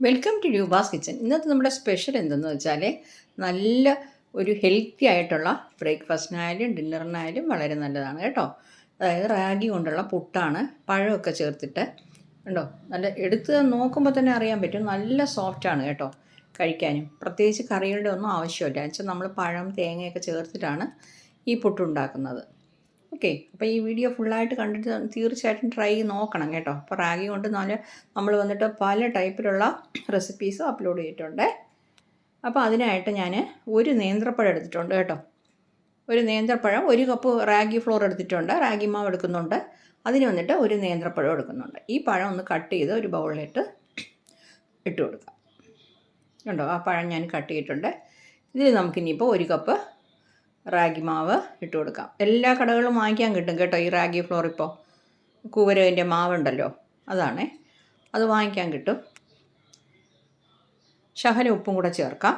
Welcome to Roopa's kitchen ഇന്നത്തെ നമ്മുടെ special എന്തെന്ന് വെച്ചാൽ നല്ല ഒരു ഹെൽത്തി ആയിട്ടുള്ള ബ്രേക്ക്ഫാസ്റ്റിനായാലും ഡിന്നറിനായാലും വളരെ നല്ലതാണ് കേട്ടോ. അതായത് റാഗി കൊണ്ടുള്ള പുട്ടാണ് പഴമൊക്കെ ചേർത്തിട്ട്. ഉണ്ടോ നല്ല എടുത്ത് നോക്കുമ്പോൾ തന്നെ അറിയാൻ പറ്റും. നല്ല സോഫ്റ്റാണ് കേട്ടോ കഴിക്കാനും. പ്രത്യേകിച്ച് കറികളുടെ ഒന്നും ആവശ്യമില്ല. എന്നുവെച്ചാൽ നമ്മൾ പഴം തേങ്ങയൊക്കെ ചേർത്തിട്ടാണ് ഈ പുട്ടുണ്ടാക്കുന്നത്. ഓക്കെ. അപ്പോൾ ഈ വീഡിയോ ഫുള്ളായിട്ട് കണ്ടിട്ട് തീർച്ചയായിട്ടും ട്രൈ ചെയ്ത് നോക്കണം കേട്ടോ. അപ്പോൾ റാഗി കൊണ്ട് നല്ല നമ്മൾ വന്നിട്ട് പല ടൈപ്പിലുള്ള റെസിപ്പീസ് അപ്ലോഡ് ചെയ്തിട്ടുണ്ട്. അപ്പോൾ അതിനായിട്ട് ഞാൻ ഒരു നേന്ത്രപ്പഴം എടുത്തിട്ടുണ്ട് കേട്ടോ. ഒരു നേന്ത്രപ്പഴം ഒരു കപ്പ് റാഗി ഫ്ലോർ എടുത്തിട്ടുണ്ട്. റാഗി മാവ് എടുക്കുന്നുണ്ട്. അതിന് വന്നിട്ട് ഒരു നേന്ത്രപ്പഴം എടുക്കുന്നുണ്ട്. ഈ പഴം ഒന്ന് കട്ട് ചെയ്ത് ഒരു ബൗളിലിട്ട് ഇട്ട് കൊടുക്കാം. കണ്ടോ? ആ പഴം ഞാൻ കട്ട് ചെയ്തിട്ടുണ്ട്. ഇതിൽ നമുക്കിനിയിപ്പോൾ ഒരു കപ്പ് റാഗി മാവ് ഇട്ട് കൊടുക്കാം. എല്ലാ കടകളും വാങ്ങിക്കാൻ കിട്ടും കേട്ടോ ഈ റാഗി ഫ്ലോർ ഇപ്പോൾ. കൂവരവിന്റെ മാവുണ്ടല്ലോ അതാണ്. അത് വാങ്ങിക്കാൻ കിട്ടും. ശകല ഉപ്പും കൂടെ ചേർക്കാം.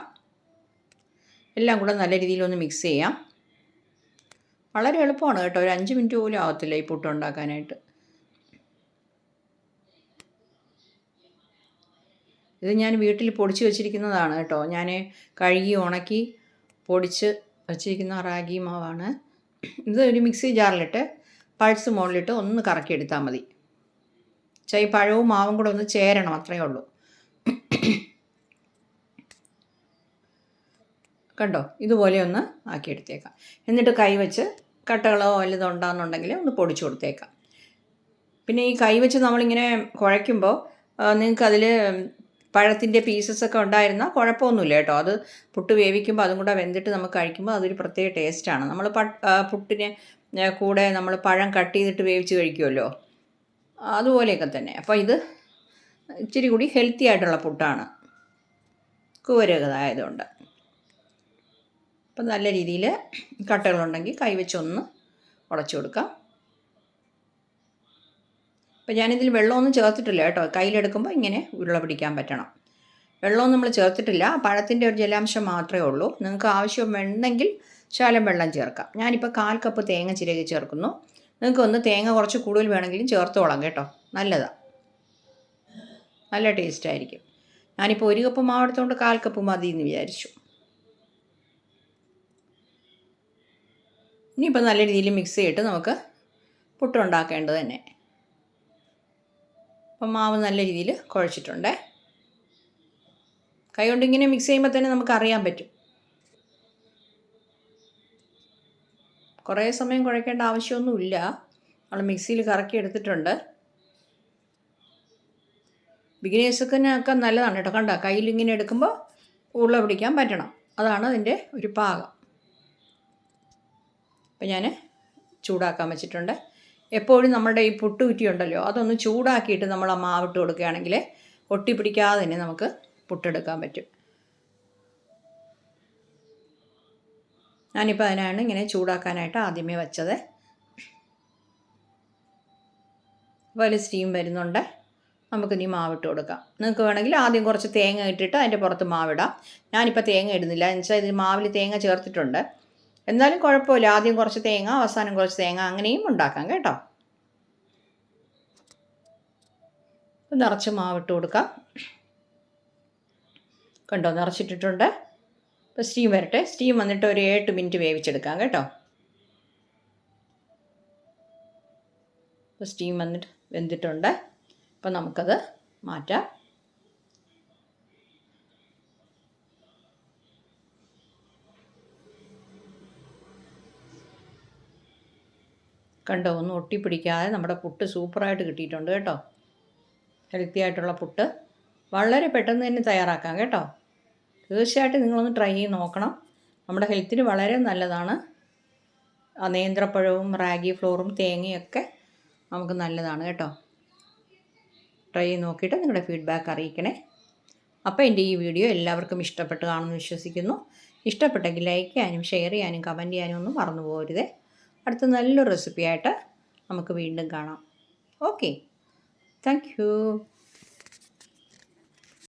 എല്ലാം കൂടെ നല്ല രീതിയിലൊന്ന് മിക്സ് ചെയ്യാം. വളരെ എളുപ്പമാണ് കേട്ടോ ഒരു അഞ്ച് മിനിറ്റ് പോലും ആവത്തില്ല ഈ പുട്ട് ഉണ്ടാക്കാനായിട്ട്. ഇത് ഞാൻ വീട്ടിൽ പൊടിച്ച് വെച്ചിരിക്കുന്നതാണ് കേട്ടോ. ഞാൻ കഴുകി ഉണക്കി പൊടിച്ച് വച്ചിരിക്കുന്ന റാഗി മാവാണ്. ഇത് ഒരു മിക്സി ജാറിലിട്ട് പൾസ് മുകളിലിട്ട് ഒന്ന് കറക്കി എടുത്താൽ മതി ഈ പഴവും മാവും കൂടെ ഒന്ന് ചേരണം അത്രയേ ഉള്ളൂ. കണ്ടോ? ഇതുപോലെ ഒന്ന് ആക്കിയെടുത്തേക്കാം. എന്നിട്ട് കൈവച്ച് കട്ടകളോ വല്ലതോ ഉണ്ടാകുന്നുണ്ടെങ്കിൽ ഒന്ന് പൊടിച്ചു കൊടുത്തേക്കാം. പിന്നെ ഈ കൈവച്ച് നമ്മളിങ്ങനെ കുഴയ്ക്കുമ്പോൾ നിങ്ങൾക്ക് അതിൽ പഴത്തിന്റെ പീസസ് ഒക്കെ ഉണ്ടായിരുന്നാൽ കുഴപ്പമൊന്നുമില്ല കേട്ടോ. അത് പുട്ട് വേവിക്കുമ്പോൾ അതും കൂടെ വെന്തിട്ട് നമുക്ക് കഴിക്കുമ്പോൾ അതൊരു പ്രത്യേക ടേസ്റ്റാണ് നമ്മൾ പുട്ടിന് കൂടെ നമ്മൾ പഴം കട്ട് ചെയ്തിട്ട് വേവിച്ച് കഴിക്കുമല്ലോ അതുപോലെയൊക്കെ തന്നെ. അപ്പോൾ ഇത് ഇച്ചിരി കൂടി ഹെൽത്തി ആയിട്ടുള്ള പുട്ടാണ്. കൂരകതായതുകൊണ്ട് അപ്പം നല്ല രീതിയിൽ കട്ടകളുണ്ടെങ്കിൽ കൈവച്ചൊന്ന് ഉടച്ചു കൊടുക്കാം. അപ്പോൾ ഞാനിതിൽ വെള്ളമൊന്നും ചേർത്തിട്ടില്ല കേട്ടോ. കയ്യിലെടുക്കുമ്പോൾ ഇങ്ങനെ ഉരുള പിടിക്കാൻ പറ്റണം. വെള്ളമൊന്നും നമ്മൾ ചേർത്തിട്ടില്ല. പഴത്തിന്റെ ഒരു ജലാംശം മാത്രമേ ഉള്ളൂ. നിങ്ങൾക്ക് ആവശ്യം വേണമെങ്കിൽ ശാലം വെള്ളം ചേർക്കാം. ഞാനിപ്പോൾ കാൽ കപ്പ് തേങ്ങ ചിരകി ചേർക്കുന്നു. നിങ്ങൾക്ക് ഒന്ന് തേങ്ങ കുറച്ച് കൂടുതൽ വേണമെങ്കിലും ചേർത്തോളാം കേട്ടോ. നല്ലതാണ് നല്ല ടേസ്റ്റ് ആയിരിക്കും. ഞാനിപ്പോൾ ഒരു കപ്പ് മാവ് എടുത്തുകൊണ്ട് കാൽ കപ്പ് മതി എന്ന് വിചാരിച്ചു. ഇനിയിപ്പോൾ നല്ല രീതിയിൽ മിക്സ് ചെയ്തിട്ട് നമുക്ക് പുട്ടുണ്ടാക്കേണ്ടത് തന്നെ. അപ്പം മാവ് നല്ല രീതിയിൽ കുഴച്ചിട്ടുണ്ട്. കൈ കൊണ്ട് ഇങ്ങനെ മിക്സ് ചെയ്യുമ്പോൾ തന്നെ നമുക്ക് അറിയാൻ പറ്റും. കുറേ സമയം കുഴക്കേണ്ട ആവശ്യമൊന്നുമില്ല. നമ്മൾ മിക്സിയിൽ കറക്കി എടുത്തിട്ടുണ്ട്. ബിഗിനേഴ്സൊക്കെ നല്ലതാണ് കേട്ടോ. കണ്ട? കയ്യിൽ ഇങ്ങനെ എടുക്കുമ്പോൾ ഉള്ള പിടിക്കാൻ പറ്റണം. അതാണ് അതിന്റെ ഒരു പാകം. അപ്പം ഞാൻ ചൂടാക്കാൻ വെച്ചിട്ടുണ്ട്. എപ്പോഴും നമ്മുടെ ഈ പുട്ടുകുറ്റി ഉണ്ടല്ലോ അതൊന്ന് ചൂടാക്കിയിട്ട് നമ്മൾ ആ മാവിട്ട് കൊടുക്കുകയാണെങ്കിൽ ഒട്ടിപ്പിടിക്കാതെ തന്നെ നമുക്ക് പുട്ടെടുക്കാൻ പറ്റും. ഞാനിപ്പോൾ അതിനാണ് ഇങ്ങനെ ചൂടാക്കാനായിട്ട് ആദ്യമേ വെച്ചത്. വല സ്റ്റീം വരുന്നുണ്ട്. നമുക്കിനി മാവിട്ട് കൊടുക്കാം. നിങ്ങൾക്ക് വേണമെങ്കിൽ ആദ്യം കുറച്ച് തേങ്ങ ഇട്ടിട്ട് അതിന്റെ പുറത്ത് മാവിടാം. ഞാനിപ്പോൾ തേങ്ങ ഇടുന്നില്ല. എന്ന് വെച്ചാൽ ഇത് മാവിൽ തേങ്ങ ചേർത്തിട്ടുണ്ട്. എന്നാലും കുഴപ്പമില്ല. ആദ്യം കുറച്ച് തേങ്ങ അവസാനം കുറച്ച് തേങ്ങ അങ്ങനെയും ഉണ്ടാക്കാം കേട്ടോ. നിറച്ച് മാവിട്ട് കൊടുക്കാം. കണ്ടോ നിറച്ചിട്ടിട്ടുണ്ട്. ഇപ്പോൾ സ്റ്റീം വരട്ടെ. സ്റ്റീം വന്നിട്ട് ഒരു എട്ട് മിനിറ്റ് വേവിച്ചെടുക്കാം കേട്ടോ. ഇപ്പോൾ സ്റ്റീം വന്നിട്ട് വെന്തിട്ടുണ്ട്. അപ്പോൾ നമുക്കത് മാറ്റാം. കണ്ടോ? ഒന്നും ഒട്ടിപ്പിടിക്കാതെ നമ്മുടെ പുട്ട് സൂപ്പറായിട്ട് കിട്ടിയിട്ടുണ്ട് കേട്ടോ. ഹെൽത്തി ആയിട്ടുള്ള പുട്ട്. വളരെ പെട്ടെന്ന് തന്നെ തയ്യാറാക്കാം കേട്ടോ. തീർച്ചയായിട്ടും നിങ്ങളൊന്ന് ട്രൈ ചെയ്ത് നോക്കണം. നമ്മുടെ ഹെൽത്തിന് വളരെ നല്ലതാണ്. നേന്ത്രപ്പഴവും റാഗി ഫ്ലോറും തേങ്ങയൊക്കെ നമുക്ക് നല്ലതാണ് കേട്ടോ. ട്രൈ ചെയ്ത് നോക്കിയിട്ട് നിങ്ങളുടെ ഫീഡ്ബാക്ക് അറിയിക്കണേ. അപ്പോൾ എന്റെ ഈ വീഡിയോ എല്ലാവർക്കും ഇഷ്ടപ്പെട്ട് കാണുമെന്ന് വിശ്വസിക്കുന്നു. ഇഷ്ടപ്പെട്ടെങ്കിൽ ലൈക്ക് ചെയ്യാനും ഷെയർ ചെയ്യാനും കമന്റ് ചെയ്യാനും ഒന്നും മറന്നു പോകരുതേ. അടുത്ത നല്ലൊരു റെസിപ്പിയായിട്ട് നമുക്ക് വീണ്ടും കാണാം. Okay thank